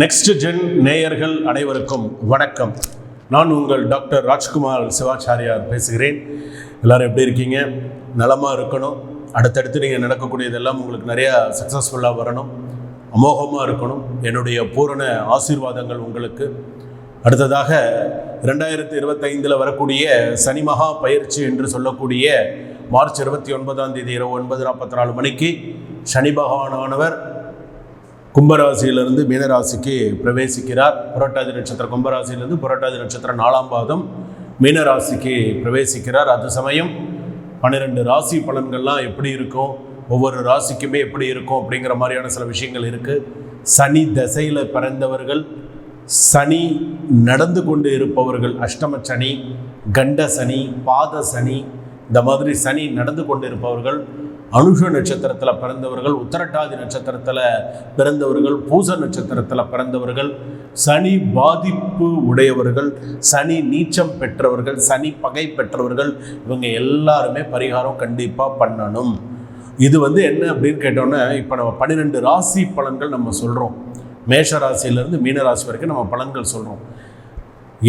Next gen நேயர்கள் அனைவருக்கும் வணக்கம். நான் உங்கள் டாக்டர் ராஜ்குமார் சிவாச்சாரியார் பேசுகிறேன். எல்லாரும் எப்படி இருக்கீங்க? நலமாக இருக்கணும். அடுத்தடுத்து நீங்கள் நடக்கக்கூடியதெல்லாம் உங்களுக்கு நிறையா சக்ஸஸ்ஃபுல்லாக வரணும். அமோகமாக இருக்கணும். என்னுடைய பூரண ஆசீர்வாதங்கள் உங்களுக்கு. அடுத்ததாக ரெண்டாயிரத்தி இருபத்தைந்தில் வரக்கூடிய சனி மகா பயிற்சி என்று சொல்லக்கூடிய மார்ச் இருபத்தி ஒன்பதாம் தேதி இரவு ஒன்பது நாற்பத்தி நாலு மணிக்கு சனி பகவானானவர் கும்பராசியிலிருந்து மீனராசிக்கு பிரவேசிக்கிறார். புரட்டாதி நட்சத்திரம் கும்பராசியிலிருந்து புரட்டாதி நட்சத்திரம் நாலாம் பாதம் மீனராசிக்கு பிரவேசிக்கிறார். அது சமயம் பன்னிரெண்டு ராசி பலன்கள்லாம் எப்படி இருக்கும்? ஒவ்வொரு ராசிக்குமே எப்படி இருக்கும்? அப்படிங்கிற மாதிரியான சில விஷயங்கள் இருக்குது சனி தசையில் பிறந்தவர்கள் சனி நடந்து கொண்டு இருப்பவர்கள் அஷ்டம சனி கண்ட சனி பாத சனி இந்த மாதிரி சனி நடந்து கொண்டு இருப்பவர்கள் அனுஷ நட்சத்திரத்தில் பிறந்தவர்கள் உத்தரட்டாதி நட்சத்திரத்தில் பிறந்தவர்கள் பூச நட்சத்திரத்தில் பிறந்தவர்கள் சனி பாதிப்பு உடையவர்கள் சனி நீச்சம் பெற்றவர்கள் சனி பகை பெற்றவர்கள் இவங்க எல்லாருமே பரிகாரம் கண்டிப்பாக பண்ணணும். இது வந்து என்ன அப்படின்னு கேட்டோன்னே இப்போ நம்ம பன்னிரெண்டு ராசி பலன்கள் நம்ம சொல்கிறோம் மேஷ ராசியிலேருந்து மீன ராசி வரைக்கும் நம்ம பலன்கள் சொல்கிறோம்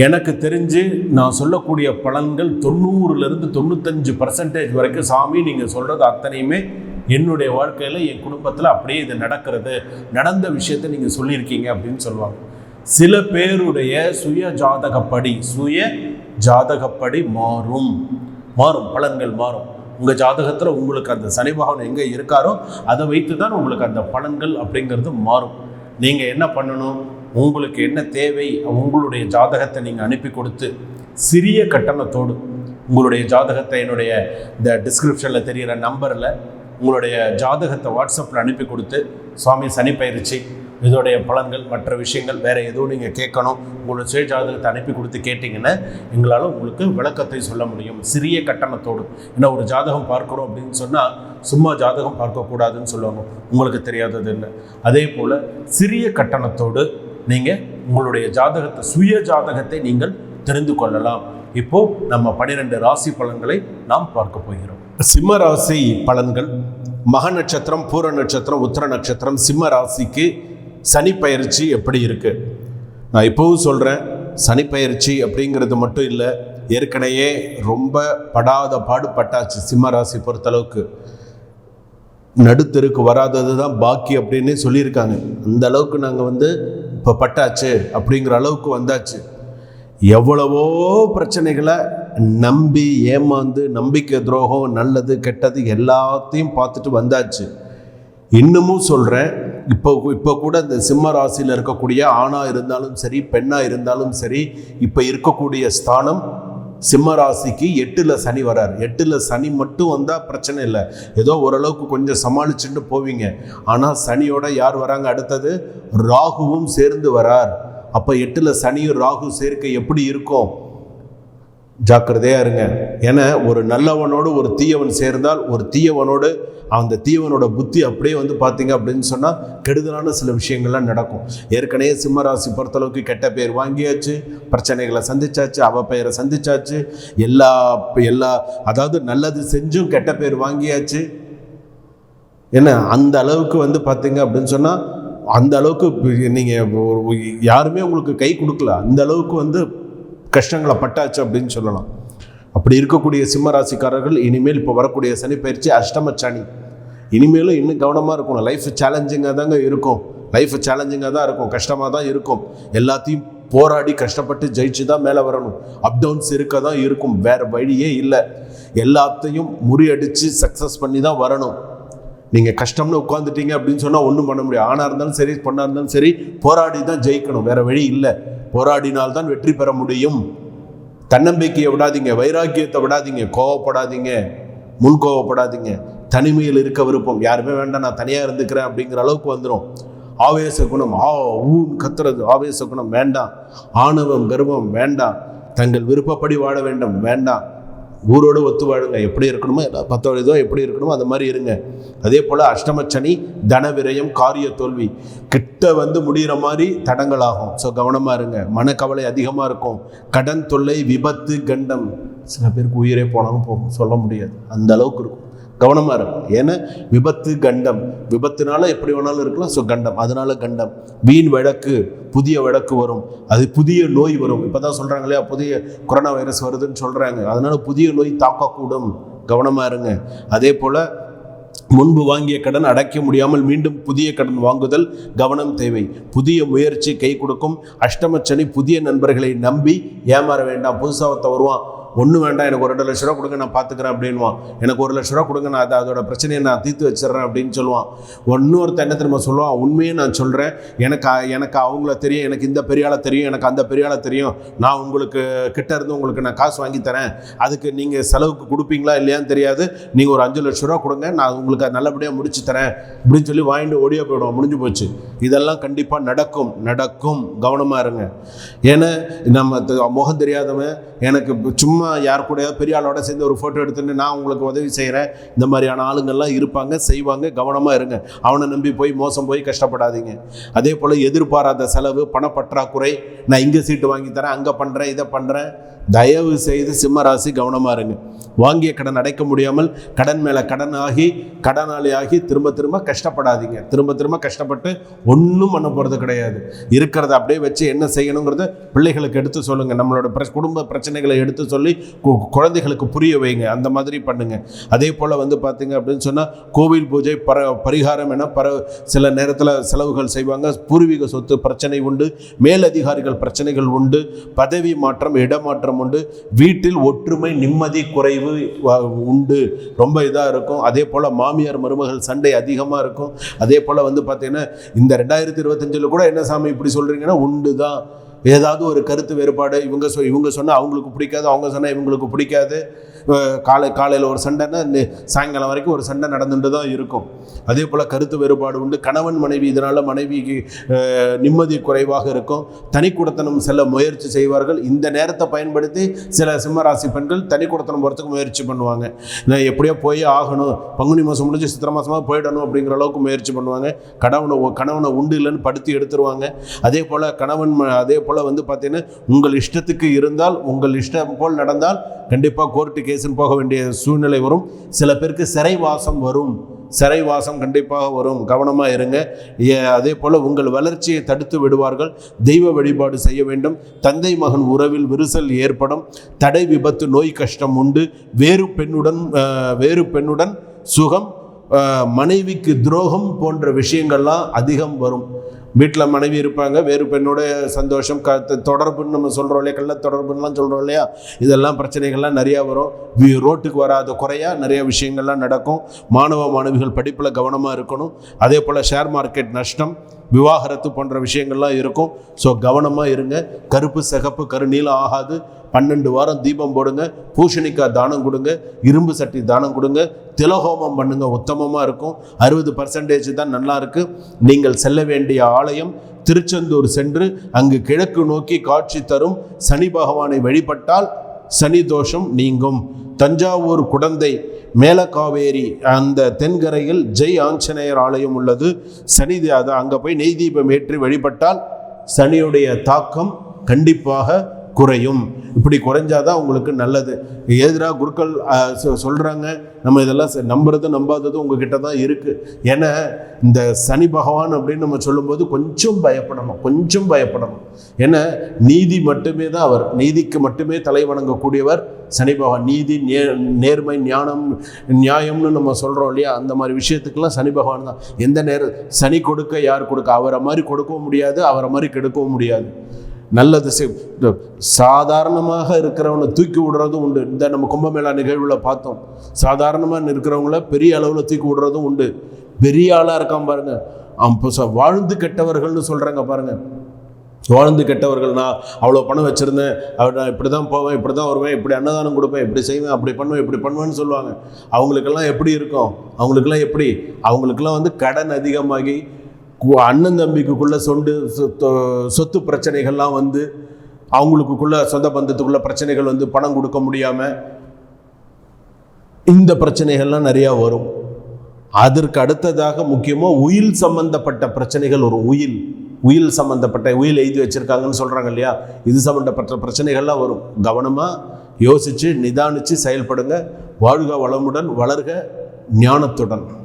எனக்கு தெரிஞ்சு நான் சொல்லக்கூடிய பலன்கள் தொண்ணூறுலேருந்து தொண்ணூத்தஞ்சு பர்சன்டேஜ் வரைக்கும் சாமி நீங்கள் சொல்கிறது அத்தனையுமே என்னுடைய வாழ்க்கையில் என் குடும்பத்தில் அப்படியே இது நடக்கிறது நடந்த விஷயத்தை நீங்கள் சொல்லியிருக்கீங்க அப்படின்னு சொல்லுவாங்க. சில பேருடைய சுய ஜாதகப்படி சுய ஜாதகப்படி மாறும். மாறும் பலன்கள் மாறும். உங்கள் ஜாதகத்தில் உங்களுக்கு அந்த சனி பகவான் எங்கே இருக்காரோ அதை வைத்து தான் உங்களுக்கு அந்த பலன்கள் அப்படிங்கிறது மாறும். நீங்கள் என்ன பண்ணணும்? உங்களுக்கு என்ன தேவை உங்களுடைய ஜாதகத்தை நீங்கள் அனுப்பி கொடுத்து சிறிய கட்டணத்தோடு உங்களுடைய ஜாதகத்தை என்னுடைய இந்த டிஸ்கிரிப்ஷனில் தெரிகிற நம்பரில் உங்களுடைய ஜாதகத்தை வாட்ஸ்அப்பில் அனுப்பி கொடுத்து சுவாமி சனி பயிற்சி இதோடைய பலன்கள் மற்ற விஷயங்கள் வேறு எதுவும் நீங்கள் கேட்கணும் உங்களோட சுய ஜாதகத்தை அனுப்பி கொடுத்து கேட்டிங்கன்னா எங்களால் உங்களுக்கு விளக்கத்தை சொல்ல முடியும். சிறிய கட்டணத்தோடு ஏன்னா ஒரு ஜாதகம் பார்க்குறோம் அப்படின்னு சொன்னால் சும்மா ஜாதகம் பார்க்கக்கூடாதுன்னு சொல்லுவாங்க. உங்களுக்கு தெரியாதது இல்லை அதே போல் சிறிய கட்டணத்தோடு நீங்கள் உங்களுடைய ஜாதகத்தை சுய ஜாதகத்தை நீங்கள் தெரிந்து கொள்ளலாம். இப்போ நம்ம பன்னிரெண்டு ராசி பலன்களை நாம் பார்க்க போகிறோம். சிம்ம ராசி பலன்கள். மக நட்சத்திரம் பூர நட்சத்திரம் உத்தர நட்சத்திரம் சிம்ம ராசிக்கு சனி பயிற்சி எப்படி இருக்கு? நான் இப்போவும் சொல்கிறேன் சனி பயிற்சி அப்படிங்கிறது மட்டும் இல்லை ஏற்கனவே ரொம்ப படாத பாடுபட்டாச்சு சிம்ம ராசி பொறுத்தளவுக்கு. நடுத்தருக்கு வராதது தான் பாக்கி அப்படின்னு சொல்லியிருக்காங்க. அந்த அளவுக்கு நாங்கள் வந்து இப்போ பட்டாச்சு அப்படிங்கிற அளவுக்கு வந்தாச்சு. எவ்வளவோ பிரச்சனைகளை நம்பி ஏமாந்து நம்பிக்கை துரோகம் நல்லது கெட்டது எல்லாத்தையும் பார்த்துட்டு வந்தாச்சு. இன்னமும் சொல்கிறேன் இப்போ இப்போ கூட இந்த சிம்ம ராசியில் இருக்கக்கூடிய ஆணாக இருந்தாலும் சரி பெண்ணாக இருந்தாலும் சரி இப்போ இருக்கக்கூடிய ஸ்தானம் சிம்ம ராசிக்கு எட்டில் சனி வரார். எட்டில் சனி மட்டும் வந்தால் பிரச்சனை இல்லை. ஏதோ ஓரளவுக்கு கொஞ்சம் சமாளிச்சுட்டு போவீங்க. ஆனால் சனியோட யார் வராங்க அடுத்தது? ராகுவும் சேர்ந்து வரார். அப்போ எட்டில் சனியும் ராகு சேர்க்கை எப்படி இருக்கும்? ஜாக்கிரதையாக இருங்க. ஏன்னா ஒரு நல்லவனோடு ஒரு தீயவன் சேர்ந்தால் ஒரு தீயவனோடு அந்த தீயவனோட புத்தி அப்படியே வந்து பார்த்தீங்க அப்படின்னு சொன்னால் கெடுதலான சில விஷயங்கள்லாம் நடக்கும். ஏற்கனவே சிம்மராசி பொறுத்தளவுக்கு கெட்ட பேர் வாங்கியாச்சு பிரச்சனைகளை சந்திச்சாச்சு அவ பெயரை சந்திச்சாச்சு எல்லா எல்லா அதாவது நல்லது செஞ்சும் கெட்ட பேர் வாங்கியாச்சு. என்ன அந்த அளவுக்கு வந்து பார்த்தீங்க அப்படின்னு சொன்னால் அந்த அளவுக்கு நீங்கள் யாருமே உங்களுக்கு கை கொடுக்கல. அந்த அளவுக்கு வந்து கஷ்டங்களை பட்டாச்சு அப்படின்னு சொல்லலாம். அப்படி இருக்கக்கூடிய சிம்ம ராசிக்காரர்கள் இனிமேல் இப்போ வரக்கூடிய சனி பயிற்சி அஷ்டம சனி. இனிமேலும் இன்னும் கவனமாக இருக்கணும். லைஃப் சேலஞ்சிங்காக தாங்க இருக்கும். லைஃப் சேலஞ்சிங்காக தான் இருக்கும். கஷ்டமாக தான் இருக்கும். எல்லாத்தையும் போராடி கஷ்டப்பட்டு ஜெயிச்சு தான் மேலே வரணும். அப் டவுன்ஸ் இருக்க தான் இருக்கும். வேறு வழியே இல்லை. எல்லாத்தையும் முறியடித்து சக்ஸஸ் பண்ணி தான் வரணும். நீங்கள் கஷ்டம்னு உட்காந்துட்டீங்க அப்படின்னு சொன்னால் ஒன்றும் பண்ண முடியாது. ஆணாக இருந்தாலும் சரி பொண்ணாக இருந்தாலும் சரி போராடி தான் ஜெயிக்கணும். வேறு வழி இல்லை. போராடினால்தான் வெற்றி பெற முடியும். தன்னம்பிக்கையை விடாதீங்க வைராக்கியத்தை விடாதீங்க கோவப்படாதீங்க முன் கோவப்படாதீங்க தனிமையில் இருக்க விருப்பம் யாருமே வேண்டாம் நான் தனியாக இருந்துக்கிறேன் அப்படிங்கிற அளவுக்கு வந்துடும் ஆவேச குணம் ஆ ஊன் கத்துறது ஆவேச குணம் வேண்டாம். ஆணவம் கர்வம் வேண்டாம். தங்கள் விருப்பப்படி வாழ வேண்டும் வேண்டாம். ஊரோடு ஒத்து வாழுங்க. எப்படி இருக்கணுமோ பத்தோட இதோ எப்படி இருக்கணுமோ அந்த மாதிரி இருங்க. அதே போல் அஷ்டமச்சனி தன விரயம் காரிய தோல்வி. கிட்ட வந்து முடிகிற மாதிரி தடங்களாகும். ஸோ கவனமாக இருங்க. மனக்கவலை அதிகமாக இருக்கும். கடன் தொல்லை விபத்து கண்டம். சில பேருக்கு உயிரே போனாலும் போகும். சொல்ல முடியாது. அந்த அளவுக்கு இருக்கும். கவனமாக இருக்கும் ஏன்னா? விபத்து கண்டம். விபத்துனால எப்படி வேணாலும் இருக்கலாம். ஸோ கண்டம். அதனால கண்டம். வீண் வழக்கு புதிய வழக்கு வரும். அது புதிய நோய் வரும். இப்போ தான் சொல்கிறாங்க இல்லையா? புதிய கொரோனா வைரஸ் வருதுன்னு சொல்கிறாங்க அதனால புதிய நோய் தாக்கக்கூடும். கவனமாக இருங்க. அதே போல் முன்பு வாங்கிய கடன் அடைக்க முடியாமல் மீண்டும் புதிய கடன் வாங்குதல் கவனம் தேவை. புதிய முயற்சி கை கொடுக்கும். அஷ்டமச்சனி புதிய நண்பர்களை நம்பி ஏமாற வேண்டாம். புதுசாக ஒருத்தன் வருவான். ஒன்றும் வேண்டாம் எனக்கு ஒரு ரெண்டு லட்ச ரூபா கொடுங்க நான் பார்த்துக்கிறேன் அப்படின்வான் எனக்கு ஒரு லட்ச ரூபா கொடுங்க நான் அதை அதோட பிரச்சனையை நான் தீர்த்து வச்சிடுறேன் அப்படின்னு சொல்லுவான். இன்னொருத்தன் என்ன திரும்ப சொல்லுவான்? உண்மையே நான் சொல்கிறேன் எனக்கு எனக்கு அவங்கள தெரியும் எனக்கு இந்த பெரியால தெரியும் எனக்கு அந்த பெரியால தெரியும். நான் உங்களுக்கு கிட்ட இருந்து உங்களுக்கு நான் காசு வாங்கி தரேன். அதுக்கு நீங்கள் செலவுக்கு கொடுப்பீங்களா இல்லையான்னு தெரியாது. நீங்கள் ஒரு அஞ்சு லட்ச ரூபா கொடுங்க நான் உங்களுக்கு நல்லபடியாக முடிச்சு தரேன் அப்படின்னு சொல்லி வாங்கிட்டு ஓடியே போயிடுவோம் முடிஞ்சு போச்சு. இதெல்லாம் கண்டிப்பாக நடக்கும் நடக்கும். கவனமாக இருங்க. ஏன்னா நம்ம த- முகம் தெரியாதவன் எனக்கு சும்மா யார் கூடயாவது பெரிய ஆளோட சேர்ந்து ஒரு ஃபோட்டோ எடுத்துட்டு நான் உங்களுக்கு உதவி செய்கிறேன் இந்த மாதிரியான ஆளுங்கள்லாம் இருப்பாங்க செய்வாங்க கவனமாக இருங்க. அவனை நம்பி போய் மோசம் போய் கஷ்டப்படாதீங்க. அதே போல் எதிர்பாராத செலவு பணப்பற்றாக்குறை நான் இங்கே சீட்டு வாங்கி தரேன் அங்கே பண்ணுறேன் இதை பண்ணுறேன் தயவு செய்து சிம்ம ராசி கவனமாக இருங்க. வாங்கிய கடன் அடைக்க முடியாமல் கடன் மேலே கடன் ஆகி கடனாளி ஆகி திரும்ப திரும்ப கஷ்டப்படாதீங்க. திரும்ப திரும்ப கஷ்டப்பட்டு ஒன்றும் பண்ண போகிறது கிடையாது. இருக்கிறத அப்படியே வச்சு என்ன செய்யணுங்கிறத பிள்ளைகளுக்கு எடுத்து சொல்லுங்கள் நம்மளோட பிர குடும்ப பிரச்சனைகளை எடுத்து சொல்லி கு- குழந்தைகளுக்கு புரிய வைங்க. அந்த மாதிரி பண்ணுங்க. அதே போல் வந்து பார்த்தீங்க அப்படின்னு சொன்னால் கோவில் பூஜை பர பரிகாரம் என பர சில நேரத்தில் செலவுகள் செய்வாங்க. பூர்வீக சொத்து பிரச்சனை உண்டு. மேலதிகாரிகள் பிரச்சனைகள் உண்டு. பதவி மாற்றம் இடமாற்றம் உண்டு. வீட்டில் ஒற்றுமை நிம்மதி குறைவு உண்டு. ரொம்ப இதாக இருக்கும். அதே போல் மாமியார் மருமகள் சண்டை அதிகமாக இருக்கும். அதே போல் வந்து பார்த்தீங்கன்னா இந்த ரெண்டாயிரத்தி இருபத்தஞ்சில் கூட என்ன சாமி இப்படி சொல்கிறீங்கன்னா உண்டு தான் ஏதாவது ஒரு கருத்து வேறுபாடு இவங்க சொ இவங்க சொன்னால் அவங்களுக்கு பிடிக்காது அவங்க சொன்னால் இவங்களுக்கு பிடிக்காது. காலை காலையில் ஒரு சண்டைன்னா சாயங்காலம் வரைக்கும் ஒரு சண்டை நடந்துட்டு தான் இருக்கும். அதே போல் கருத்து வேறுபாடு உண்டு. கணவன் மனைவி இதனால் மனைவிக்கு நிம்மதி குறைவாக இருக்கும். தனிக்குடத்தனம் செல்ல முயற்சி செய்வார்கள். இந்த நேரத்தை பயன்படுத்தி சில சிம்மராசி பெண்கள் தனிக்குடத்தனம் போகிறதுக்கு முயற்சி பண்ணுவாங்க. நான் எப்படியோ போய் ஆகணும். பங்குனி மாதம் முடிஞ்சு சித்திரை மாதமாக போயிடணும் அப்படிங்கிற அளவுக்கு முயற்சி பண்ணுவாங்க. கணவனை கணவனை உண்டு இல்லைன்னு படுத்தி எடுத்துருவாங்க. அதே போல் கணவன் ம- அதே போல் வந்து பார்த்தீங்கன்னா உங்கள் இஷ்டத்துக்கு இருந்தால் உங்கள் இஷ்டம் போல் நடந்தால் கண்டிப்பாக கோர்ட்டு கேஸுன்னு போக வேண்டிய சூழ்நிலை வரும். சில பேருக்கு சிறைவாசம் வரும். சிறைவாசம் கண்டிப்பாக வரும். கவனமாக இருங்க. ஏ- அதே போல் உங்கள் வளர்ச்சியை தடுத்து விடுவார்கள். தெய்வ வழிபாடு செய்ய வேண்டும். தந்தை மகன் உறவில் விரிசல் ஏற்படும். தடை விபத்து நோய் கஷ்டம் உண்டு. வேறு பெண்ணுடன் வேறு பெண்ணுடன் சுகம் மனைவிக்கு துரோகம் போன்ற விஷயங்கள்லாம் அதிகம் வரும். வீட்டில் மனைவி இருப்பாங்க வேறு பெண்ணோட சந்தோஷம் க தொடர்புன்னு நம்ம சொல்கிறோம் இல்லையா கள்ள தொடர்புன்னெலாம் சொல்கிறோம் இல்லையா இதெல்லாம் பிரச்சனைகள்லாம் நிறையா வரும். ரோட்டுக்கு வராத குறையா நிறைய விஷயங்கள்லாம் நடக்கும். மாணவ மாணவிகள் படிப்பில் கவனமாக இருக்கணும். அதே போல் ஷேர் மார்க்கெட் நஷ்டம் விவாகரத்து போன்ற விஷயங்கள்லாம் இருக்கும். ஸோ கவனமாக இருங்க. கருப்பு சிகப்பு கருநீளம் ஆகாது. பன்னெண்டு வாரம் தீபம் போடுங்க. பூஷணிக்காய் தானம் கொடுங்க. இரும்பு சட்டி தானம் கொடுங்க. திலஹோமம் பண்ணுங்க. உத்தமமாக இருக்கும். அறுபது பர்சன்டேஜ் தான் நல்லா இருக்கு. நீங்கள் செல்ல வேண்டிய ஆள் ஆலயம் திருச்செந்தூர் சென்று அங்கு கிழக்கு நோக்கி காட்சி தரும் சனி பகவானை வழிபட்டால் சனி தோஷம் நீங்கும். தஞ்சாவூர் குடந்தை மேலக்காவேரி அந்த தென்கரையில் ஜெய் ஆஞ்சநேயர் ஆலயம் உள்ளது. சனி அது அங்கே போய் நெய் தீபம் ஏற்றி வழிபட்டால் சனியுடைய தாக்கம் கண்டிப்பாக குறையும். இப்படி குறைஞ்சாதான் உங்களுக்கு நல்லது. எதிராக குருக்கள் சொல்கிறாங்க சொ- நம்ம இதெல்லாம் ச- நம்புறது நம்பாததும் உங்ககிட்ட தான் இருக்குது ஏன்னா இந்த சனி பகவான் அப்படின்னு நம்ம சொல்லும்போது கொஞ்சம் பயப்படணும். கொஞ்சம் பயப்படணும். ஏன்னா நீதி மட்டுமே தான் அவர். நீதிக்கு மட்டுமே தலை வணங்கக்கூடியவர் சனி பகவான். நீதி நே நேர்மை ஞானம் நியாயம்னு நம்ம சொல்கிறோம் இல்லையா? அந்த மாதிரி விஷயத்துக்கெல்லாம் சனி பகவான் தான். எந்த நேரம் சனி கொடுக்க யார் கொடுக்க? அவரை மாதிரி கொடுக்கவும் முடியாது அவரை மாதிரி கெடுக்கவும் முடியாது. நல்லது சாதாரணமாக இருக்கிறவனை தூக்கி விடுறதும் உண்டு. இந்த நம்ம கும்பமேளா நிகழ்வில் பார்த்தோம். சாதாரணமாக இருக்கிறவங்கள பெரிய அளவில் தூக்கி விடுறதும் உண்டு. பெரிய ஆளாக இருக்கான் பாருங்க. அவன் வாழ்ந்து கெட்டவர்கள்னு சொல்கிறாங்க பாருங்க. வாழ்ந்து கெட்டவர்கள் நான் அவ்வளோ பணம் வச்சுருந்தேன். அவர் நான் இப்படி தான் போவேன் இப்படி தான் வருவேன் இப்படி அன்னதானம் கொடுப்பேன் இப்படி செய்வேன் அப்படி பண்ணுவேன் இப்படி பண்ணுவேன்னு சொல்லுவாங்க. அவங்களுக்கெல்லாம் எப்படி இருக்கும்? அவங்களுக்கெல்லாம் எப்படி? அவங்களுக்கெல்லாம் வந்து கடன் அதிகமாகி அண்ணன் தம்பிக்குள்ள சொண்டு சொத்து சொத்து பிரச்சனைகள்லாம் வந்து அவங்களுக்குள்ள சொந்த பந்தத்துக்குள்ள பிரச்சனைகள் வந்து பணம் கொடுக்க முடியாமல் இந்த பிரச்சனைகள்லாம் நிறையா வரும். அதற்கு அடுத்ததாக முக்கியமாக உயில் சம்பந்தப்பட்ட பிரச்சனைகள் ஒரு உயில் உயில் சம்பந்தப்பட்ட உயில் எழுதி வச்சிருக்காங்கன்னு சொல்கிறாங்க இல்லையா? இது சம்பந்தப்பட்ட பிரச்சனைகள்லாம் வரும். கவனமாக யோசித்து நிதானித்து செயல்படுங்க. வாழ்க வளமுடன் வளர்க ஞானத்துடன்.